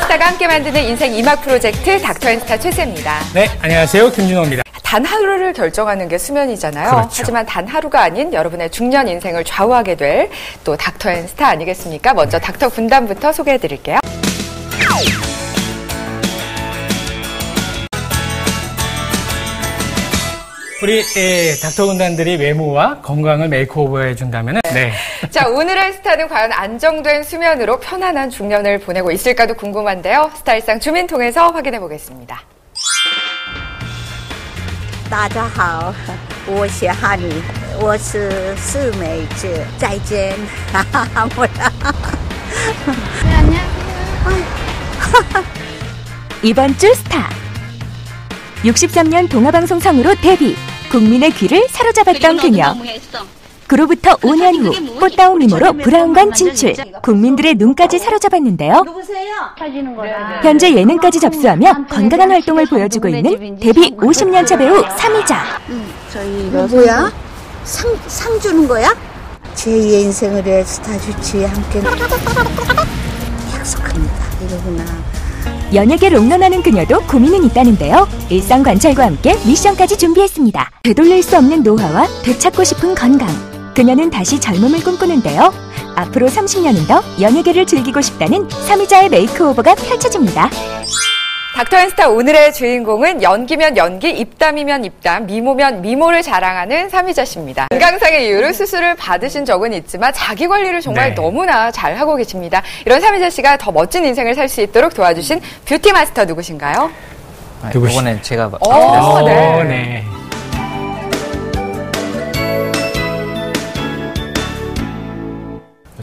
스타가 함께 만드는 인생 이막 프로젝트 닥터앤스타 최세입니다. 네, 안녕하세요. 김준호입니다. 단 하루를 결정하는 게 수면이잖아요. 그렇죠. 하지만 단 하루가 아닌 여러분의 중년 인생을 좌우하게 될 또 닥터앤스타 아니겠습니까? 먼저 닥터 군단부터 소개해 드릴게요. 우리 예, 닥터 군단들이 외모와 건강을 메이크오버 해준다면 네. 자, 오늘의 스타는 과연 안정된 수면으로 편안한 중년을 보내고 있을까도 궁금한데요. 스타일상 주민 통해서 확인해 보겠습니다. 大家好，我是哈尼，我是四美子，再见，哈哈哈，我呀。 이번 주 스타 63년 동아방송상으로 데뷔. 국민의 귀를 사로잡았던 그녀. 그로부터 5년 후 꽃다운 미모로 브라운관 진출. 국민들의 눈까지 사로잡았는데요. 현재 예능까지 접수하며 건강한 활동을 보여주고 있는 데뷔 50년차 배우 삼이자. 뭐야? 상, 상 주는 거야? 제2의 인생을 위해 스타 주치에 함께 약속합니다. 이러구나. 연예계 롱런하는 그녀도 고민은 있다는데요. 일상 관찰과 함께 미션까지 준비했습니다. 되돌릴 수 없는 노화와 되찾고 싶은 건강. 그녀는 다시 젊음을 꿈꾸는데요. 앞으로 30년은 더 연예계를 즐기고 싶다는 삼이자의 메이크오버가 펼쳐집니다. 닥터앤스타 오늘의 주인공은 연기면 연기, 입담이면 입담, 미모면 미모를 자랑하는 삼이자 씨입니다. 건강상의 이유로 수술을 받으신 적은 있지만 자기 관리를 정말 네. 너무나 잘 하고 계십니다. 이런 삼이자 씨가 더 멋진 인생을 살 수 있도록 도와주신 뷰티 마스터 누구신가요? 아, 누구시- 이번엔 제가 마- 어, 네. 됐습니다. 네.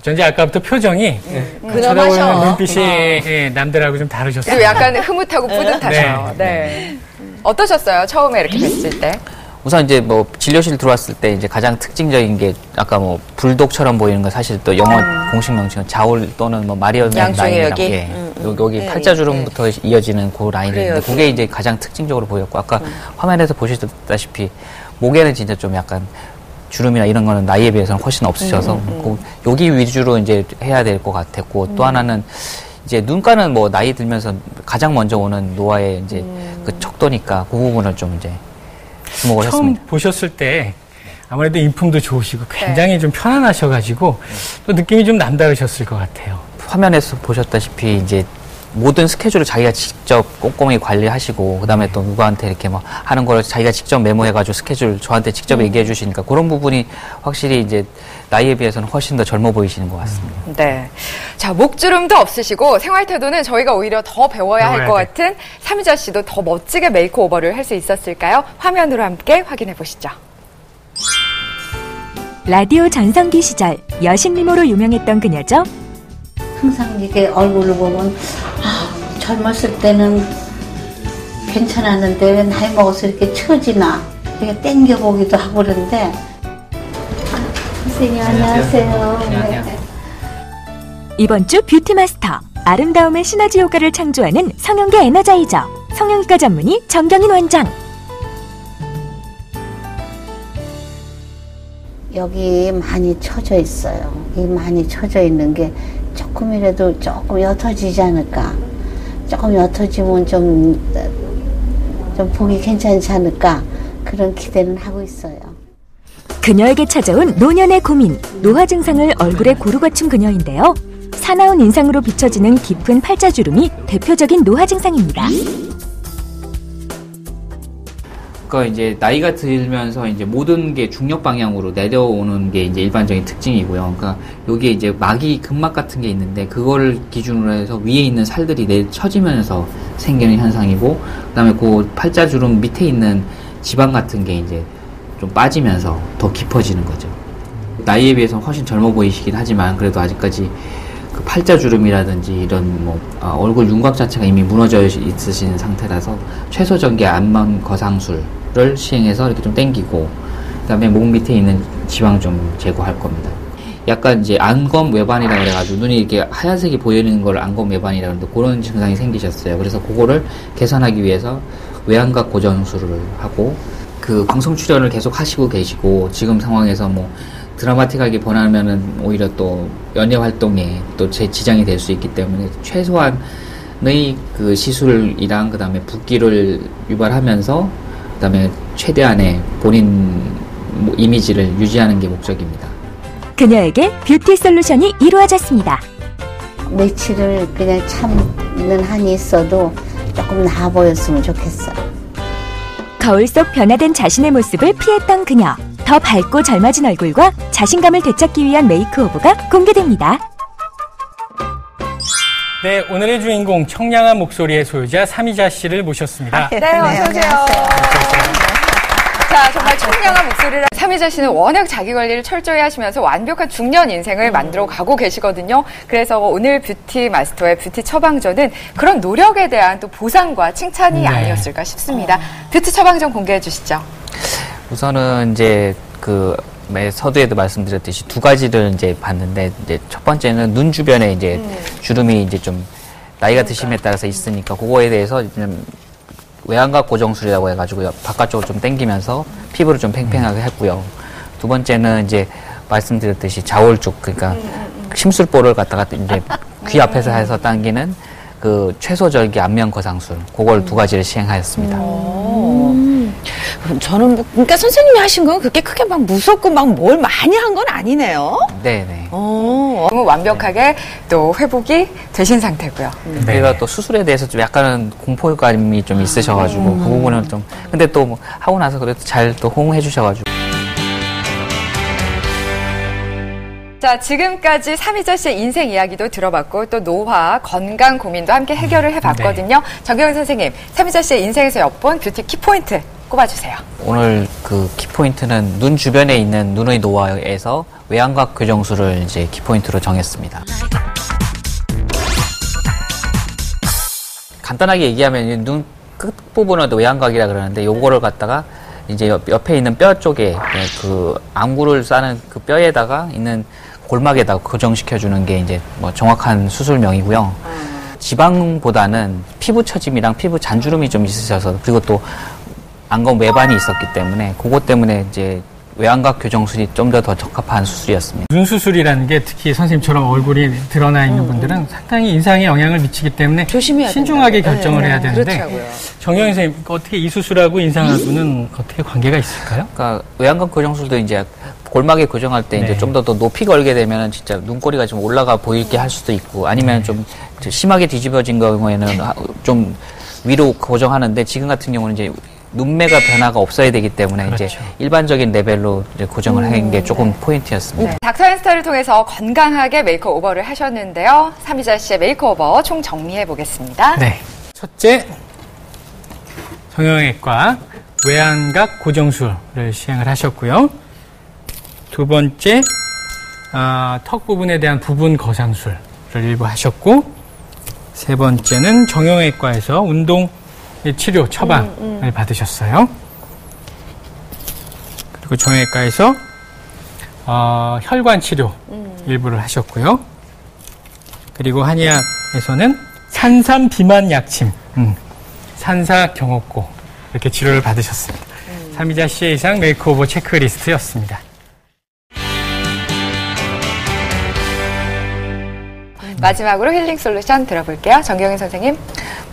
어쩐지 아까부터 표정이 예, 쳐다보는 눈빛이 예, 남들하고 좀 다르셨어요. 그리고 약간 흐뭇하고 뿌듯하셔. 네. 네. 어떠셨어요? 처음에 이렇게 뵀을 때? 우선 이제 뭐 진료실 들어왔을 때 이제 가장 특징적인 게 아까 뭐 불독처럼 보이는 건 사실 또 영어 공식 명칭은 자울 또는 뭐 마리언 양쪽에 라인이라고 여기? 예. 음, 음. 여기, 여기 네, 팔자 주름부터 이어지는 그 라인인데 그래요, 그게 이제 가장 특징적으로 보였고 아까 화면에서 보시다시피 목에는 진짜 좀 약간 주름이나 이런 거는 나이에 비해서는 훨씬 없으셔서 그 여기 위주로 이제 해야 될 것 같았고 또 하나는 이제 눈가는 뭐 나이 들면서 가장 먼저 오는 노화의 이제 그 척도니까 그 부분을 좀 이제 주목을 처음 했습니다. 보셨을 때 아무래도 인품도 좋으시고 굉장히 좀 편안하셔가지고 또 느낌이 좀 남다르셨을 것 같아요. 화면에서 보셨다시피 이제 모든 스케줄을 자기가 직접 꼼꼼히 관리하시고 그다음에 또 누구한테 이렇게 뭐 하는 거를 자기가 직접 메모해가지고 스케줄 저한테 직접 얘기해 주시니까 그런 부분이 확실히 이제 나이에 비해서는 훨씬 더 젊어 보이시는 것 같습니다. 네. 자, 목주름도 없으시고 생활 태도는 저희가 오히려 더 배워야 할것 돼. 같은 삼희자 씨도 더 멋지게 메이크오버를 할 수 있었을까요? 화면으로 함께 확인해 보시죠. 라디오 전성기 시절 여신 미모로 유명했던 그녀죠. 항상 이렇게 얼굴을 보면 아, 젊었을 때는 괜찮았는데 왜 나이 먹어서 이렇게 처지나 이렇게 땡겨 보기도 하고 그러는데 선생님 안녕하세요. 네. 이번 주 뷰티 마스터 아름다움의 시너지 효과를 창조하는 성형계 에너자이저 성형외과 전문의 정경인 원장 여기 많이 처져 있어요. 이 많이 처져 있는 게 조금이라도 조금 옅어지지 않을까. 조금 옅어지면 좀, 좀 보기 괜찮지 않을까. 그런 기대는 하고 있어요. 그녀에게 찾아온 노년의 고민 노화 증상을 얼굴에 고루 갖춘 그녀인데요 사나운 인상으로 비춰지는 깊은 팔자주름이 대표적인 노화 증상입니다 그러니까 이제 나이가 들면서 이제 모든 게 중력 방향으로 내려오는 게 이제 일반적인 특징이고요. 그러니까 여기에 이제 막이 근막 같은 게 있는데 그거를 기준으로 해서 위에 있는 살들이 내쳐지면서 생기는 현상이고 그다음에 그 팔자주름 밑에 있는 지방 같은 게 이제 좀 빠지면서 더 깊어지는 거죠. 나이에 비해서는 훨씬 젊어 보이시긴 하지만 그래도 아직까지 그 팔자주름이라든지 이런 뭐 아, 얼굴 윤곽 자체가 이미 무너져 있으신 상태라서 최소 전개 안면 거상술 을 시행해서 이렇게 좀 땡기고 그 다음에 목 밑에 있는 지방 좀 제거할 겁니다. 약간 이제 안검 외반이라 그래가지고 눈이 이렇게 하얀색이 보이는 걸 안검 외반이라 그러는데 그런 증상이 생기셨어요. 그래서 그거를 개선하기 위해서 외안각 고정술을 하고 그 방송 출연을 계속 하시고 계시고 지금 상황에서 뭐 드라마틱하게 번하면은 오히려 또 연예 활동에 또 제 지장이 될 수 있기 때문에 최소한 그 시술이랑 그 다음에 붓기를 유발하면서 그다음에 최대한의 본인 뭐 이미지를 유지하는 게 목적입니다. 그녀에게 뷰티 솔루션이 이루어졌습니다. 며칠을 그냥 참는 한이 있어도 조금 나아 보였으면 좋겠어요. 거울 속 변화된 자신의 모습을 피했던 그녀. 더 밝고 젊어진 얼굴과 자신감을 되찾기 위한 메이크오버가 공개됩니다. 네, 오늘의 주인공 청량한 목소리의 소유자 삼이자 씨를 모셨습니다. 네, 어서 오세요. 자, 정말 청량한 목소리라 삼희자 씨는 워낙 자기 관리를 철저히 하시면서 완벽한 중년 인생을 만들어 가고 계시거든요. 그래서 오늘 뷰티 마스터의 뷰티 처방전은 그런 노력에 대한 또 보상과 칭찬이 네. 아니었을까 싶습니다. 뷰티 처방전 공개해 주시죠. 우선은 이제 그 매- 서두에도 말씀드렸듯이 두 가지를 이제 봤는데 이제 첫 번째는 눈 주변에 이제 주름이 이제 좀 나이가 드심에 따라서 있으니까 그거에 대해서 좀 외양각 고정술이라고 해가지고 바깥쪽으로 좀 당기면서 피부를 좀 팽팽하게 했고요. 두 번째는 이제 말씀드렸듯이 자올 쪽 그러니까 심술볼을 갖다가 이제 귀 앞에서 해서 당기는 그 최소절기 안면 거상술 그걸 두 가지를 시행하였습니다. 저는 뭐, 그러니까 선생님이 하신 건 그렇게 크게 막 무섭고 막 뭘 많이 한 건 아니네요. 네네. 어. 너무 완벽하게 또 회복이 되신 상태고요. 네. 저희가 또 수술에 대해서 좀 약간은 공포감이 좀 있으셔가지고 그 부분은 좀 근데 또 뭐 하고 나서 그래도 잘 또 호응해 주셔가지고 자, 지금까지 삼희자 씨의 인생 이야기도 들어봤고 또 노화, 건강 고민도 함께 해결을 해봤거든요. 정경 선생님, 삼희자 씨의 인생에서 엿본 뷰티 키포인트 꼽아주세요. 오늘 그 키포인트는 눈 주변에 있는 눈의 노화에서 외양각 교정술을 이제 키포인트로 정했습니다. 간단하게 얘기하면 이눈 끝부분은 또 외양각이라 그러는데 요거를 갖다가 이제 옆, 옆에 있는 뼈 쪽에 그 안구를 싸는 그 뼈에다가 있는 골막에다가 고정시켜주는 게 이제 뭐 정확한 수술명이고요. 지방보다는 피부 처짐이랑 피부 잔주름이 좀 있으셔서 그리고 또 안검 외반이 있었기 때문에 그것 때문에 이제 외양각 교정술이 좀 더 더 적합한 수술이었습니다. 눈 수술이라는 게 특히 선생님처럼 얼굴이 드러나 있는 분들은 상당히 인상에 영향을 미치기 때문에 조심해야 신중하게 된다고. 결정을 네, 해야 되는데 그렇더라고요. 정영 선생님 어떻게 이 수술하고 인상하고는 어떻게 관계가 있을까요? 그러니까 외양각 교정술도 이제 골막에 고정할 때 이제 네. 좀더 더 높이 걸게 되면은 진짜 눈꼬리가 좀 올라가 보이게 할 수도 있고 아니면 좀 심하게 뒤집어진 경우에는 하- 좀 위로 고정하는데 지금 같은 경우는 이제 눈매가 변화가 없어야 되기 때문에 이제 그렇죠. 일반적인 레벨로 이제 고정을 하는 게 조금 포인트였습니다. 네, 닥터 앤스타를 통해서 건강하게 메이크오버를 하셨는데요. 삼희자 씨의 메이크오버 총 정리해 보겠습니다. 네. 첫째, 정형외과 외양각 고정술을 시행을 하셨고요. 두 번째, 아, 턱 부분에 대한 부분 거상술을 일부 하셨고, 세 번째는 정형외과에서 운동 치료 처방을 받으셨어요. 그리고 정형외과에서 어, 혈관 치료 일부를 하셨고요. 그리고 한의학에서는 산삼 비만 약침, 음, 산사 경옥고 이렇게 치료를 받으셨습니다. 삼이자 씨의 이상 메이크오버 체크리스트였습니다. 마지막으로 힐링 솔루션 들어볼게요. 정경인 선생님.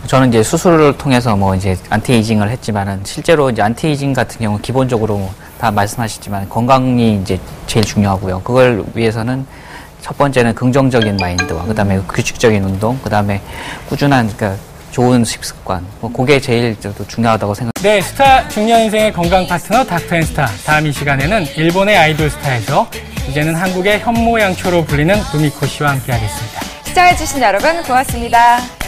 저는 이제 수술을 통해서 뭐 이제 안티에이징을 했지만은 실제로 이제 안티에이징 같은 경우 는 기본적으로 다 말씀하셨지만 건강이 이제 제일 중요하고요. 그걸 위해서는 첫 번째는 긍정적인 마인드와 그다음에 규칙적인 운동, 그다음에 꾸준한 그러니까 좋은 식습관. 뭐 그게 제일 저도 중요하다고 생각. 네, 스타 중년 인생의 건강 파트너 닥터 앤스타. 다음 이 시간에는 일본의 아이돌 스타에서 이제는 한국의 현모양초로 불리는 루미코 씨와 함께 하겠습니다. 시청해주신 여러분 고맙습니다.